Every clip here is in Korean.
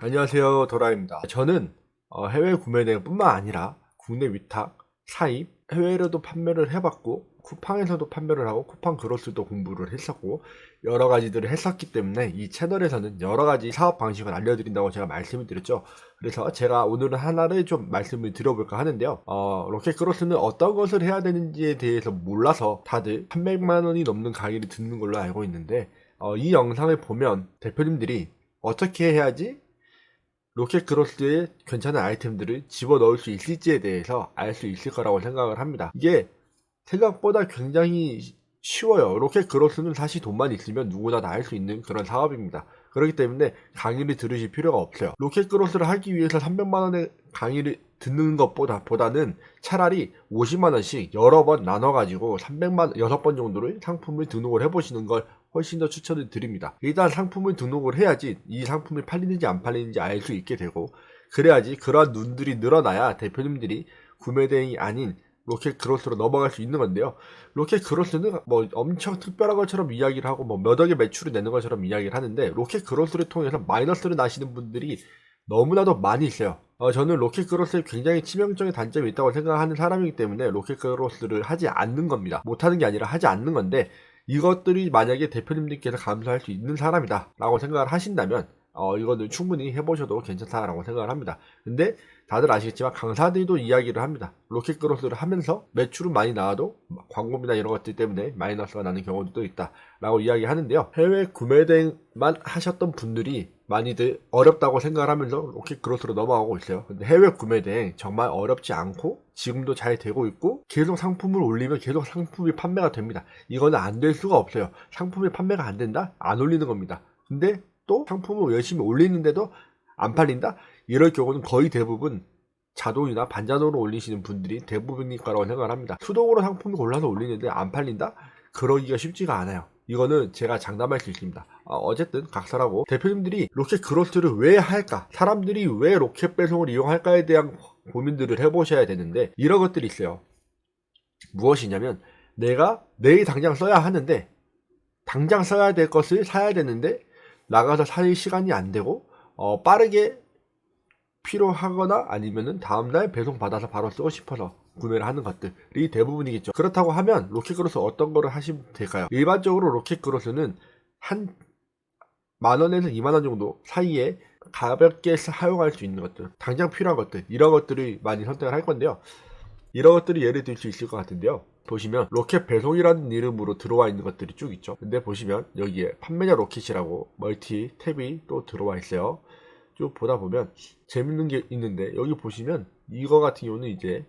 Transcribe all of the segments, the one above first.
안녕하세요 도라입니다. 저는 어, 해외 구매 대행뿐만 아니라 국내 위탁, 사입, 해외로도 판매를 해봤고 쿠팡에서도 판매를 하고 쿠팡 그로스도 공부를 했었고 여러 가지들을 했었기 때문에 이 채널에서는 여러 가지 사업 방식을 알려드린다고 제가 말씀을 드렸죠. 그래서 제가 오늘은 하나를 좀 말씀을 드려볼까 하는데요. 어, 로켓 크로스는 어떤 것을 해야 되는지에 대해서 몰라서 다들 300만 원이 넘는 강의를 듣는 걸로 알고 있는데 어, 이 영상을 보면 대표님들이 어떻게 해야지 로켓 크로스에 괜찮은 아이템들을 집어넣을 수 있을지에 대해서 알 수 있을 거라고 생각을 합니다. 이게 생각보다 굉장히 쉬워요. 로켓 크로스는 사실 돈만 있으면 누구나 다 할 수 있는 그런 사업입니다. 그렇기 때문에 강의를 들으실 필요가 없어요. 로켓 크로스를 하기 위해서 300만 원의 강의를 듣는 것보다 보다는 차라리 50만 원씩 여러 번 나눠 가지고 300만 6번 정도를 상품을 등록을 해 보시는 걸 훨씬 더 추천을 드립니다. 일단 상품을 등록을 해야지 이 상품이 팔리는지 안 팔리는지 알 수 있게 되고 그래야지 그러한 눈들이 늘어나야 대표님들이 구매 대행이 아닌 로켓 크로스로 넘어갈 수 있는 건데요. 로켓 크로스는 뭐 엄청 특별한 것처럼 이야기를 하고 뭐 몇 억의 매출을 내는 것처럼 이야기를 하는데 로켓 크로스를 통해서 마이너스를 나시는 분들이 너무나도 많이 있어요. 어, 저는 로켓 크로스에 굉장히 치명적인 단점이 있다고 생각하는 사람이기 때문에 로켓 크로스를 하지 않는 겁니다. 못하는 게 아니라 하지 않는 건데 이것들이 만약에 대표님들께서 감수할 수 있는 사람이다 라고 생각을 하신다면 어, 이거는 충분히 해보셔도 괜찮다라고 생각을 합니다. 근데 다들 아시겠지만 강사들도 이야기를 합니다. 로켓 크로스를 하면서 매출은 많이 나와도 광고비나 이런 것들 때문에 마이너스가 나는 경우도 있다라고 이야기하는데요. 해외 구매 대행만 하셨던 분들이 많이들 어렵다고 생각을 하면서 로켓 크로스로 넘어가고 있어요. 근데 해외 구매 대행 정말 어렵지 않고 지금도 잘 되고 있고 계속 상품을 올리면 계속 상품이 판매가 됩니다. 이거는 안 될 수가 없어요. 상품이 판매가 안 된다? 안 올리는 겁니다. 근데 또 상품을 열심히 올리는데도 안 팔린다? 이럴 경우는 거의 대부분 자동이나 반자동으로 올리시는 분들이 대부분일 거라고 생각을 합니다. 수동으로 상품을 골라서 올리는데 안 팔린다? 그러기가 쉽지가 않아요. 이거는 제가 장담할 수 있습니다. 어, 어쨌든 각설하고 대표님들이 로켓 크로스를 왜 할까? 사람들이 왜 로켓 배송을 이용할까에 대한 고민들을 해보셔야 되는데 이런 것들이 있어요. 무엇이냐면 내가 내일 당장 써야 하는데 당장 써야 될 것을 사야 되는데 나가서 살 시간이 안 되고 어, 빠르게 필요하거나 아니면은 다음날 배송 받아서 바로 쓰고 싶어서 구매를 하는 것들이 대부분이겠죠. 그렇다고 하면 로켓크로스 어떤 거를 하시면 될까요? 일반적으로 로켓크로스는 한 만원에서 2만원 정도 사이에 가볍게 사용할 수 있는 것들, 당장 필요한 것들, 이런 것들을 많이 선택을 할 건데요. 이런 것들이 예를 들 수 있을 것 같은데요. 보시면 로켓 배송이라는 이름으로 들어와 있는 것들이 쭉 있죠. 근데 보시면 여기에 판매자 로켓이라고 멀티 탭이 또 들어와 있어요. 쭉 보다 보면 재밌는 게 있는데 여기 보시면 이거 같은 경우는 이제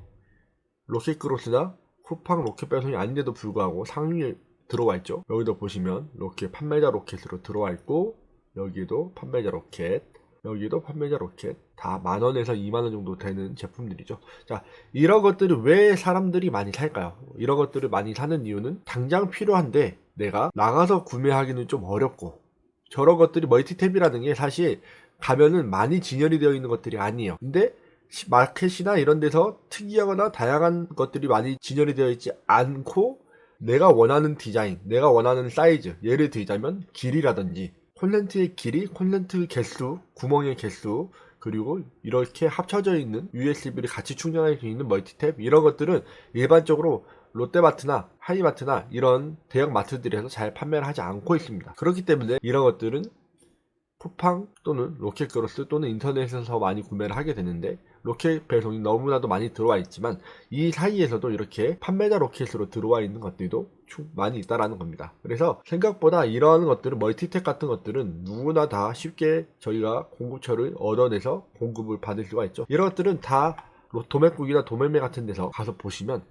로켓 크로스나 쿠팡 로켓 배송이 아닌데도 불구하고 상위에 들어와 있죠. 여기도 보시면 로켓 판매자 로켓으로 들어와 있고 여기에도 판매자 로켓 여기도 판매자 로켓 다 만원에서 2만원 정도 되는 제품들이죠. 자, 이런 것들을 왜 사람들이 많이 살까요? 이런 것들을 많이 사는 이유는 당장 필요한데 내가 나가서 구매하기는 좀 어렵고 저런 것들이 멀티탭이라는 게 사실 가면은 많이 진열이 되어 있는 것들이 아니에요. 근데 시- 마켓이나 이런 데서 특이하거나 다양한 것들이 많이 진열이 되어 있지 않고 내가 원하는 디자인, 내가 원하는 사이즈, 예를 들자면 길이라든지 콘센트의 길이, 콘센트 개수, 구멍의 개수, 그리고 이렇게 합쳐져 있는 USB를 같이 충전할 수 있는 멀티탭 이런 것들은 일반적으로 롯데마트나 하이마트나 이런 대형 마트들에서 잘 판매를 하지 않고 있습니다. 그렇기 때문에 이런 것들은 쿠팡 또는 로켓크로스 또는 인터넷에서 많이 구매를 하게 되는데 로켓 배송이 너무나도 많이 들어와 있지만 이 사이에서도 이렇게 판매자 로켓으로 들어와 있는 것들도 충- 많이 있다라는 겁니다. 그래서 생각보다 이러한 것들은 멀티탭 같은 것들은 누구나 다 쉽게 저희가 공급처를 얻어내서 공급을 받을 수가 있죠. 이런 것들은 다 로- 도매국이나 도매매 같은 데서 가서 보시면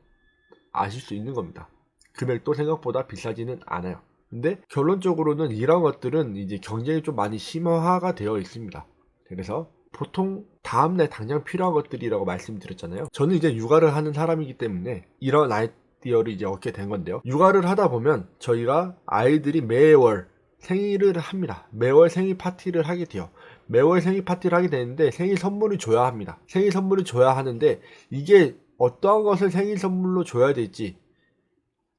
아실 수 있는 겁니다. 금액도 생각보다 비싸지는 않아요. 근데 결론적으로는 이런 것들은 이제 경쟁이 좀 많이 심화가 되어 있습니다. 그래서 보통 다음날 당장 필요한 것들이라고 말씀드렸잖아요. 저는 이제 육아를 하는 사람이기 때문에 이런 아이디어를 이제 얻게 된 건데요. 육아를 하다 보면 저희가 아이들이 매월 생일을 합니다. 매월 생일 파티를 하게 돼요. 매월 생일 파티를 하게 되는데 생일 선물을 줘야 합니다. 생일 선물을 줘야 하는데 이게 어떠한 것을 생일 선물로 줘야 될지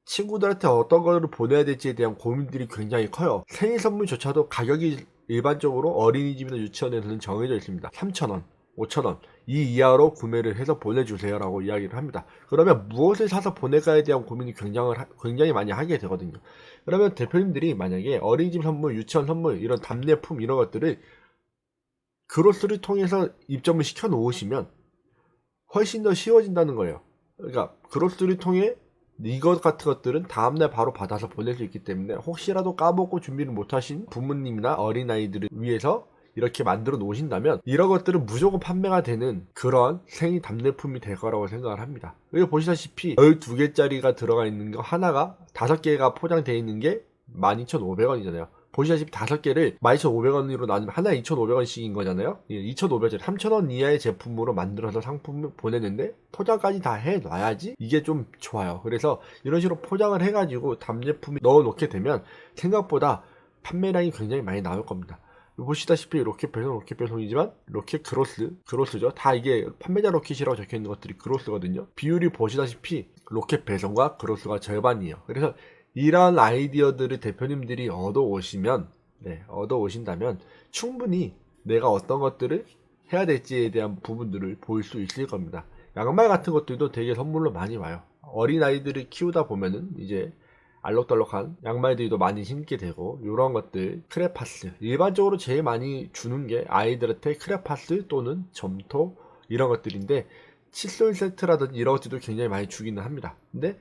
친구들한테 어떤 거를 보내야 될지에 대한 고민들이 굉장히 커요. 생일 선물조차도 가격이 일반적으로 어린이집이나 유치원에서는 정해져 있습니다. 3,000원, 5,000원 이 이하로 구매를 해서 보내주세요라고 이야기를 합니다. 그러면 무엇을 사서 보낼까에 대한 고민이 굉장히, 굉장히 많이 하게 되거든요. 그러면 대표님들이 만약에 어린이집 선물, 유치원 선물 이런 답례품 이런 것들을 그로스를 통해서 입점을 시켜 놓으시면 훨씬 더 쉬워진다는 거예요. 그러니까 그로스를 통해 이것 같은 것들은 다음날 바로 받아서 보낼 수 있기 때문에 혹시라도 까먹고 준비를 못하신 부모님이나 어린아이들을 위해서 이렇게 만들어 놓으신다면 이런 것들은 무조건 판매가 되는 그런 생이 답례품이 될 거라고 생각을 합니다. 여기 보시다시피 12개짜리가 들어가 있는 거 하나가 5개가 포장되어 있는 게 12,500원이잖아요. 보시다시피 5개를 12,500원으로 나누면 하나에 2,500원씩인 거잖아요. 2,500원짜리 3,000원 이하의 제품으로 만들어서 상품을 보내는데 포장까지 다 해놔야지 이게 좀 좋아요. 그래서 이런 식으로 포장을 해가지고 답례품이 넣어놓게 되면 생각보다 판매량이 굉장히 많이 나올 겁니다. 보시다시피 로켓 배송, 로켓 배송이지만 로켓 그로스, 그로스죠. 다 이게 판매자 로켓이라고 적혀 있는 것들이 그로스거든요. 비율이 보시다시피 로켓 배송과 그로스가 절반이에요. 그래서 이런 아이디어들을 대표님들이 얻어 오시면, 네, 얻어 오신다면 충분히 내가 어떤 것들을 해야 될지에 대한 부분들을 볼 수 있을 겁니다. 양말 같은 것들도 되게 선물로 많이 와요. 어린 아이들을 키우다 보면은 이제 알록달록한 양말들도 많이 신게 되고 이런 것들 크레파스 일반적으로 제일 많이 주는 게 아이들한테 크레파스 또는 점토 이런 것들인데 칫솔 세트라든지 이런 것들도 굉장히 많이 주기는 합니다 근데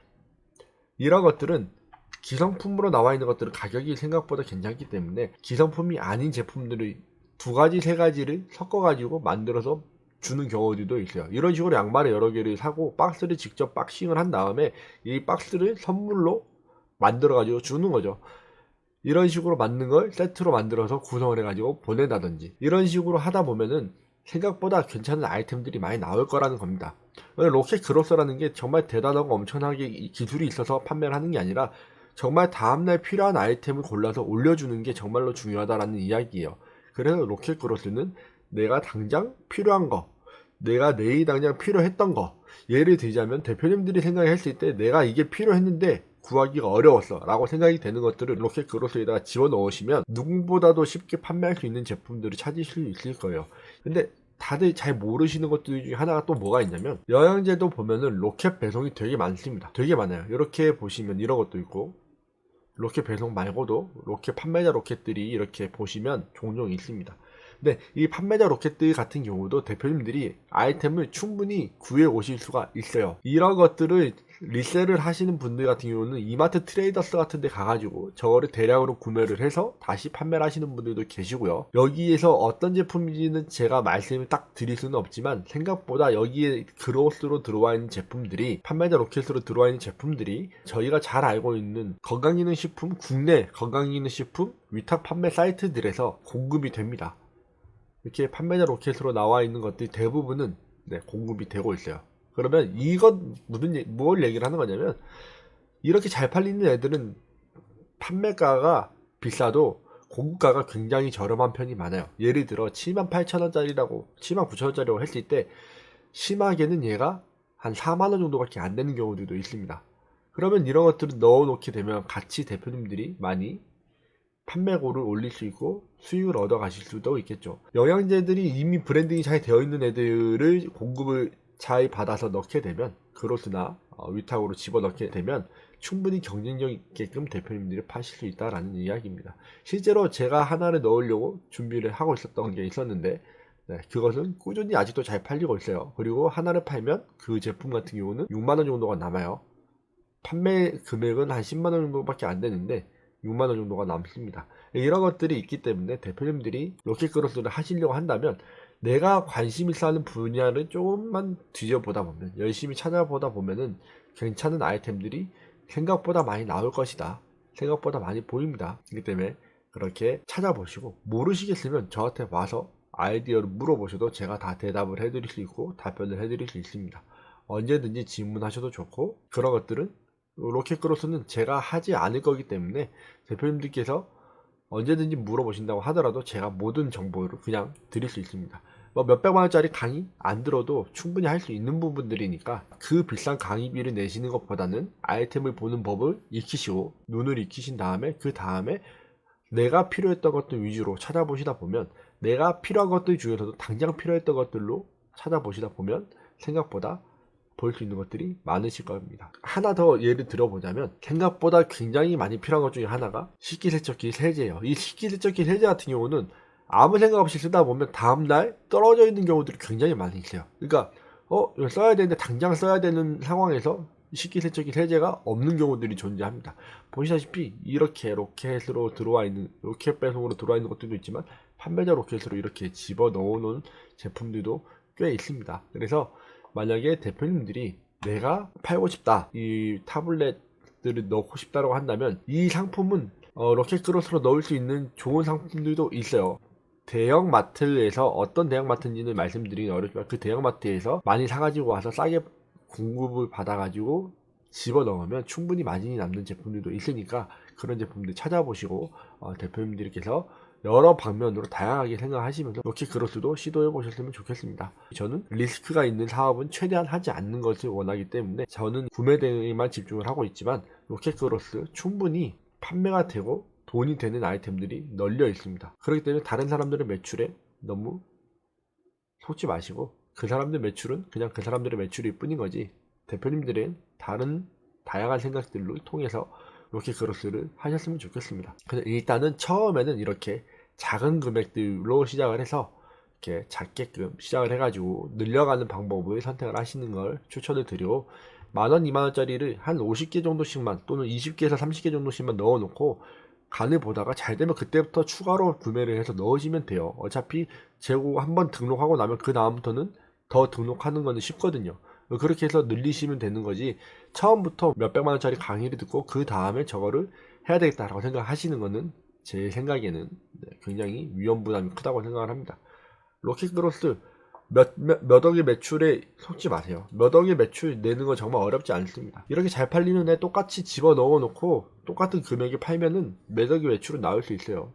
이런 것들은 기성품으로 나와 있는 것들은 가격이 생각보다 괜찮기 때문에 기성품이 아닌 제품들을 두 가지 세 가지를 섞어 가지고 만들어서 주는 경우들도 있어요. 이런 식으로 양말을 여러 개를 사고 박스를 직접 박싱을 한 다음에 이 박스를 선물로 만들어 가지고 주는 거죠. 이런 식으로 만든 걸 세트로 만들어서 구성을 해 가지고 보낸다든지 이런 식으로 하다 보면은 생각보다 괜찮은 아이템들이 많이 나올 거라는 겁니다. 로켓 그로서라는 게 정말 대단하고 엄청나게 기술이 있어서 판매를 하는 게 아니라 정말 다음날 필요한 아이템을 골라서 올려주는 게 정말로 중요하다라는 이야기예요. 그래서 로켓 그로스는 내가 당장 필요한 거, 내가 내일 당장 필요했던 거, 예를 들자면 대표님들이 생각했을 때 내가 이게 필요했는데 구하기가 어려웠어 라고 생각이 되는 것들을 로켓 그로스에다가 집어 넣으시면 누구보다도 쉽게 판매할 수 있는 제품들을 찾으실 수 있을 거예요. 근데 다들 잘 모르시는 것들 중에 하나가 또 뭐가 있냐면 영양제도 보면은 로켓 배송이 되게 많습니다. 되게 많아요. 이렇게 보시면 이런 것도 있고 로켓 배송 말고도 로켓 판매자 로켓들이 이렇게 보시면 종종 있습니다 근데 이 판매자 로켓들 같은 경우도 대표님들이 아이템을 충분히 구해 오실 수가 있어요. 이런 것들을 리셀을 하시는 분들 같은 경우는 이마트 트레이더스 같은 데 가가지고 저거를 대량으로 구매를 해서 다시 판매를 하시는 분들도 계시고요. 여기에서 어떤 제품인지는 제가 말씀을 딱 드릴 수는 없지만 생각보다 여기에 그로스로 들어와 있는 제품들이 판매자 로켓으로 들어와 있는 제품들이 저희가 잘 알고 있는 건강기능식품 국내 건강기능식품 위탁 판매 사이트들에서 공급이 됩니다. 이렇게 판매자 로켓으로 나와 있는 것들이 대부분은 네, 공급이 되고 있어요. 그러면 이것 무슨 뭘 얘기를 하는 거냐면 이렇게 잘 팔리는 애들은 판매가가 비싸도 공급가가 굉장히 저렴한 편이 많아요. 예를 들어 78,000원짜리라고 79,000원짜리라고 했을 때 심하게는 얘가 한 4만 원 정도밖에 안 되는 경우들도 있습니다. 그러면 이런 것들을 넣어놓게 되면 같이 대표님들이 많이 판매고를 올릴 수 있고 수익을 얻어 가실 수도 있겠죠. 영양제들이 이미 브랜딩이 잘 되어 있는 애들을 공급을 잘 받아서 넣게 되면 그로스나 어, 위탁으로 집어넣게 되면 충분히 경쟁력 있게끔 대표님들이 파실 수 있다라는 이야기입니다. 실제로 제가 하나를 넣으려고 준비를 하고 있었던 게 있었는데 네, 그것은 꾸준히 아직도 잘 팔리고 있어요. 그리고 하나를 팔면 그 제품 같은 경우는 6만원 정도가 남아요. 판매 금액은 한 10만원 정도밖에 안 되는데 6만원 정도가 남습니다. 이런 것들이 있기 때문에 대표님들이 로켓 크로스를 하시려고 한다면 내가 관심 있어 하는 분야를 조금만 뒤져보다 보면 열심히 찾아보다 보면은 괜찮은 아이템들이 생각보다 많이 나올 것이다. 생각보다 많이 보입니다. 그렇기 때문에 그렇게 찾아보시고 모르시겠으면 저한테 와서 아이디어를 물어보셔도 제가 다 대답을 해드릴 수 있고 답변을 해드릴 수 있습니다. 언제든지 질문하셔도 좋고 그런 것들은 로켓 크로스는 제가 하지 않을 거기 때문에 대표님들께서 언제든지 물어보신다고 하더라도 제가 모든 정보를 그냥 드릴 수 있습니다. 뭐 몇백만 원짜리 강의 안 들어도 충분히 할 수 있는 부분들이니까 그 비싼 강의비를 내시는 것보다는 아이템을 보는 법을 익히시고 눈을 익히신 다음에 그 다음에 내가 필요했던 것들 위주로 찾아보시다 보면 내가 필요한 것들 중에서도 당장 필요했던 것들로 찾아보시다 보면 생각보다 볼 수 있는 것들이 많으실 겁니다. 하나 더 예를 들어보자면 생각보다 굉장히 많이 필요한 것 중에 하나가 식기세척기 세제예요. 이 식기세척기 세제 같은 경우는 아무 생각 없이 쓰다 보면 다음날 떨어져 있는 경우들이 굉장히 많이 있어요. 그러니까 어 이거 써야 되는데 당장 써야 되는 상황에서 식기세척기 세제가 없는 경우들이 존재합니다. 보시다시피 이렇게 로켓으로 들어와 있는 로켓 배송으로 들어와 있는 것들도 있지만 판매자 로켓으로 이렇게 집어 넣어놓은 제품들도 꽤 있습니다. 그래서 만약에 대표님들이 내가 팔고 싶다 이 타블렛들을 넣고 싶다고 한다면 이 상품은 어, 로켓 크로스로 넣을 수 있는 좋은 상품들도 있어요. 대형 마트에서 어떤 대형 마트인지는 말씀드리기 어렵지만 그 대형 마트에서 많이 사가지고 와서 싸게 공급을 받아가지고 집어 넣으면 충분히 마진이 남는 제품들도 있으니까 그런 제품들 찾아보시고 어, 대표님들께서 여러 방면으로 다양하게 생각하시면서 로켓 크로스도 시도해 보셨으면 좋겠습니다. 저는 리스크가 있는 사업은 최대한 하지 않는 것을 원하기 때문에 저는 구매 대행에만 집중을 하고 있지만 로켓 크로스 충분히 판매가 되고 돈이 되는 아이템들이 널려 있습니다. 그렇기 때문에 다른 사람들의 매출에 너무 속지 마시고 그 사람들 매출은 그냥 그 사람들의 매출일 뿐인 거지 대표님들은 다른 다양한 생각들로 통해서 이렇게 크로스를 하셨으면 좋겠습니다. 일단은 처음에는 이렇게 작은 금액들로 시작을 해서 이렇게 작게끔 시작을 해가지고 늘려가는 방법을 선택을 하시는 걸 추천을 드리고 만원, 이만원짜리를 한 50개 정도씩만 또는 20개에서 30개 정도씩만 넣어놓고 간을 보다가 잘 되면 그때부터 추가로 구매를 해서 넣으시면 돼요. 어차피 재고 한 번 등록하고 나면 그 다음부터는 더 등록하는 거는 쉽거든요. 그렇게 해서 늘리시면 되는 거지 처음부터 몇백만 원짜리 강의를 듣고 그 다음에 저거를 해야 되겠다라고 생각하시는 거는 제 생각에는 네, 굉장히 위험 부담이 크다고 생각을 합니다. 로켓 그로스 몇, 몇, 몇 억의 매출에 속지 마세요. 몇 억의 매출 내는 건 정말 어렵지 않습니다. 이렇게 잘 팔리는 애 똑같이 집어 넣어 놓고 똑같은 금액에 팔면은 몇 억의 매출은 나올 수 있어요.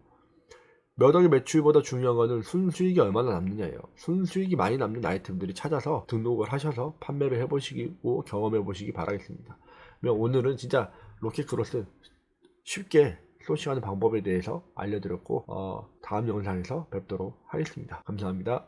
몇 억의 매출보다 중요한 거는 순수익이 얼마나 남느냐예요. 순수익이 많이 남는 아이템들이 찾아서 등록을 하셔서 판매를 해보시고 경험해 보시기 바라겠습니다. 오늘은 진짜 로켓 크로스 쉽게 소싱하는 방법에 대해서 알려드렸고 어, 다음 영상에서 뵙도록 하겠습니다. 감사합니다.